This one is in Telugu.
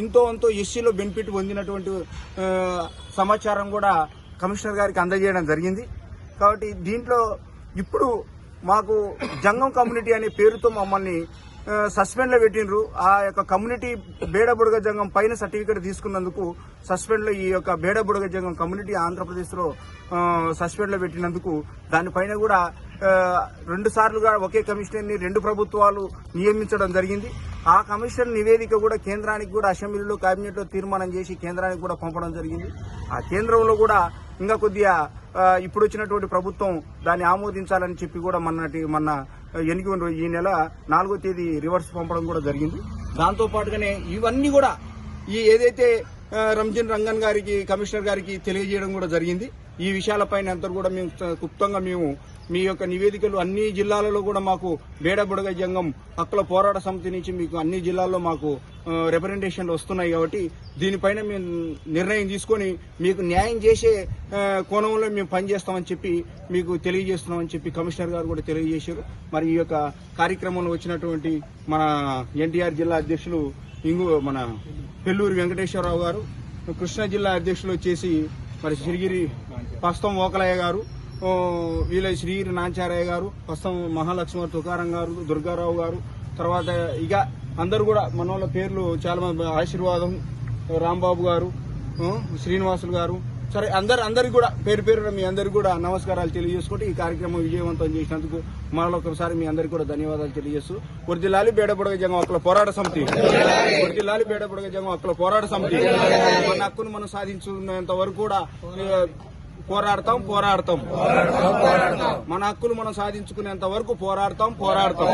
ఇంతో అంతో ఎస్సీలో బెనిఫిట్ పొందినటువంటి సమాచారం కూడా కమిషనర్ గారికి అందజేయడం జరిగింది. కాబట్టి దీంట్లో ఇప్పుడు మాకు జంగం కమ్యూనిటీ అనే పేరుతో మమ్మల్ని సస్పెండ్లో పెట్టినరు ఆ యొక్క కమ్యూనిటీ బేడబుడగ జంగం పైన సర్టిఫికేట్ తీసుకున్నందుకు సస్పెండ్లో ఈ యొక్క బేడబుడగ జంగం కమ్యూనిటీ ఆంధ్రప్రదేశ్లో సస్పెండ్లో పెట్టినందుకు దానిపైన కూడా రెండు సార్లుగా ఒకే కమిషనర్ని రెండు ప్రభుత్వాలు నియమించడం జరిగింది. ఆ కమిషన్ నివేదిక కూడా కేంద్రానికి కూడా అసెంబ్లీలో కేబినెట్లో తీర్మానం చేసి కేంద్రానికి కూడా పంపడం జరిగింది. ఆ కేంద్రంలో కూడా ఇంకా కొద్దిగా ఇప్పుడు వచ్చినటువంటి ప్రభుత్వం దాన్ని ఆమోదించాలని చెప్పి కూడా మొన్నటి మొన్న ఎన్నిక ఈ నెల నాలుగో తేదీ రివర్స్ పంపడం కూడా జరిగింది. దాంతో పాటుగానే ఇవన్నీ కూడా ఈ ఏదైతే రంజన్ రంగన్ గారికి కమిషనర్ గారికి తెలియజేయడం కూడా జరిగింది. ఈ విషయాలపైన అంతా కూడా మేము క్లుప్తంగా మేము మీ యొక్క నివేదికలు అన్ని జిల్లాలలో కూడా మాకు బేడబుడగ జంగం హక్కుల పోరాట సమితి నుంచి మీకు అన్ని జిల్లాల్లో మాకు రిప్రజెంటేషన్లు వస్తున్నాయి కాబట్టి దీనిపైన మేము నిర్ణయం తీసుకొని మీకు న్యాయం చేసే కోణంలో మేము పనిచేస్తామని చెప్పి మీకు తెలియజేస్తున్నామని చెప్పి కమిషనర్ గారు కూడా తెలియజేశారు. మరి ఈ యొక్క కార్యక్రమంలో వచ్చినటువంటి మన ఎన్టీఆర్ జిల్లా అధ్యక్షులు ఇంగు మన పెల్లూరి వెంకటేశ్వరరావు గారు కృష్ణా జిల్లా అధ్యక్షులు వచ్చేసి మరి శ్రీగిరి ప్రస్తుతం ఓకలయ్య గారు వీళ్ళ శ్రీగిరి నాంచారయ్య గారు ప్రస్తుతం మహాలక్ష్మి తుకారం గారు దుర్గారావు గారు తర్వాత ఇక అందరు కూడా మన వాళ్ళ పేర్లు చాలా మంది ఆశీర్వాదం రాంబాబు గారు శ్రీనివాసులు గారు సరే అందరు అందరికి కూడా పేరు పేరున మీ అందరికి కూడా నమస్కారాలు తెలియజేసుకుంటూ ఈ కార్యక్రమం విజయవంతం చేసినందుకు మరొకసారి మీ అందరికి కూడా ధన్యవాదాలు తెలియజేస్తూ వర్దిల్లాలి బేడబుడగ జంగం అక్కల పోరాట సమితి. వర్దిల్లాలి బేడబుడగ జంగం అక్కడ పోరాట సమితి. మన హక్కును మనం సాధించుకునేంత వరకు కూడా పోరాడతాం పోరాడతాం. మన హక్కులు మనం సాధించుకునేంత వరకు పోరాడతాం పోరాడతాం.